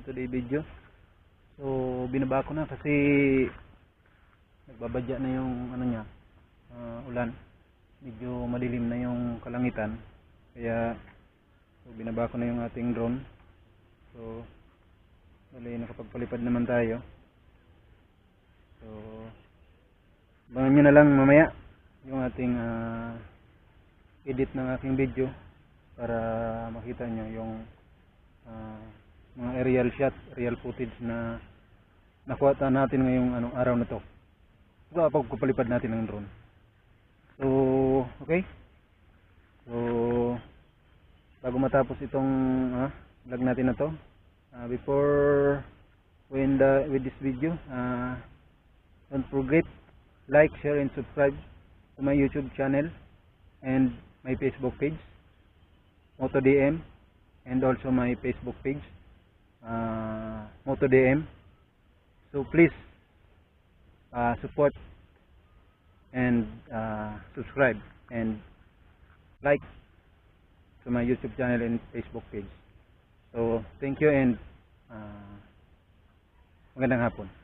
daily video. So, binaba ko na kasi nagbabadya na yung ano niya, ah, ulan. Medyo madilim na yung kalangitan. Kaya, so, binaba ko na yung ating drone. So, bali nakapagpalipad naman tayo. So, abangan nyo na lang mamaya yung ating ah, edit ng aking video para makita nyo yung ah, mga aerial shot, aerial footage na nakuha natin ngayong anong araw na to. Ito pagpapalipad natin ng drone. So, okay? So, bago matapos itong ah, vlog natin na to, ah, before we end the, with this video, ah, don't forget like, share, and subscribe to my YouTube channel and my Facebook page, MotoDM, and also my Facebook page, uh, MotoDM. So please uh, support and uh, subscribe and like to my YouTube channel and Facebook page. So thank you and uh, magandang hapon.